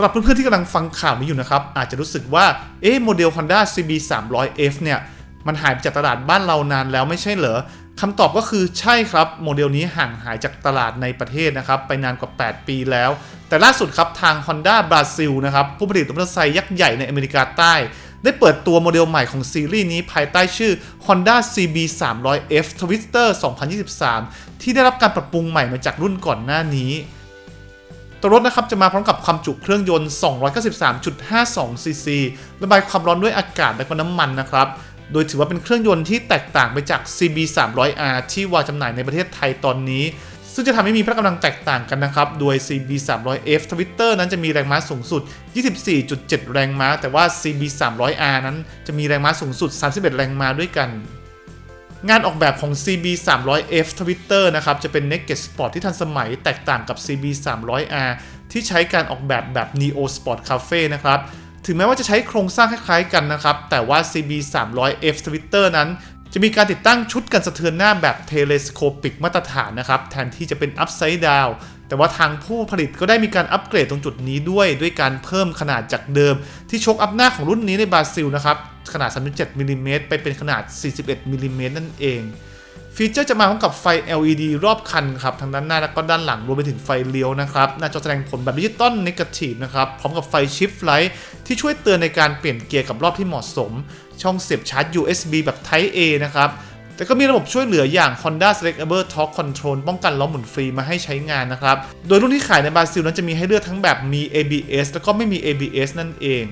ำหรับเพื่อนๆที่กำลังฟังข่าวนี้อยู่นะครับ อาจจะรู้สึกว่า เอ๊ะโมเดล Honda CB 3 0 0 F เนี่ย มันหายไปจากตลาดบ้านเรานานแล้วไม่ใช่เหรอคำตอบก็คือใช่ครับ โมเดลนี้ห่างหายจากตลาดในประเทศนะครับ ไปนานกว่า 8 ปีแล้ว แต่ล่าสุดครับทาง Honda บราซิลนะครับ ผู้ผลิตรถมอเตอร์ไซค์ยักษ์ใหญ่ในอเมริกาใต้ ได้เปิดตัวโมเดลใหม่ของซีรีส์นี้ภายใต้ชื่อ Honda CB 3 0 0 F Twister 2023 ที่ได้รับการปรับปรุงใหม่มาจากรุ่นก่อนหน้านี้ ตัวรถนะครับจะมาพร้อมกับความจุเครื่องยนต์ 293.52 ซีซี ระบายความร้อนด้วยอากาศและก็น้ำมันนะครับ โดยถือว่าเป็นเครื่องยนต์ที่แตกต่างไปจาก CB 300R ที่วางจำหน่ายในประเทศไทยตอนนี้ ซึ่งจะทำให้มีพละกำลังแตกต่างกันนะครับ โดย CB 300F Twitter นั้นจะมีแรงม้าสูงสุด 24.7 แรงม้า แต่ว่า CB 300R นั้นจะมีแรงม้าสูงสุด 31 แรงม้าด้วยกัน งานออกแบบของ CB 300F Twitter นะครับ จะเป็น Naked Sport ที่ทันสมัยแตกต่างกับ CB 300R ที่ใช้การออกแบบแบบ Neo Sport Cafe นะครับ ถึงแม้ว่าจะใช้โครงสร้างคล้ายๆกันนะครับ แต่ว่า CB 300F Twitter นั้น จะมีการติดตั้งชุดกันสะเทือนหน้าแบบ Telescopic มาตรฐานนะครับ แทนที่จะเป็น Upside Down แต่ว่าทางผู้ผลิตก็ได้มีการอัปเกรดตรงจุดนี้ด้วย ด้วยการเพิ่มขนาดจากเดิม ที่ชกอัพหน้าของรุ่นนี้ในบราซิลนะครับ ขนาด 3.7มิลลิเมตรไปเป็นขนาด 41มิลลิเมตรนั่นเอง ฟีเจอร์จะมาพร้อมกับไฟ LED รอบคันครับทั้งด้านหน้าและก็ด้านหลังรวมไปถึงไฟเลี้ยวนะครับหน้าจอแสดงผลแบบดิจิตอลเนกาทีฟนะครับพร้อมกับไฟชิฟไลท์ที่ช่วยเตือนในการเปลี่ยนเกียร์กับรอบที่เหมาะสม ช่องเสียบชาร์จ USB แบบ Type A นะครับ แต่ก็มีระบบช่วยเหลืออย่าง Honda Selectable Torque Control ป้องกันล้อหมุนฟรีมาให้ใช้งานนะครับ โดยรุ่นที่ขายในบราซิลนั้นจะมีให้เลือกทั้งแบบมี ABS แล้วก็ไม่มี ABS นั่นเอง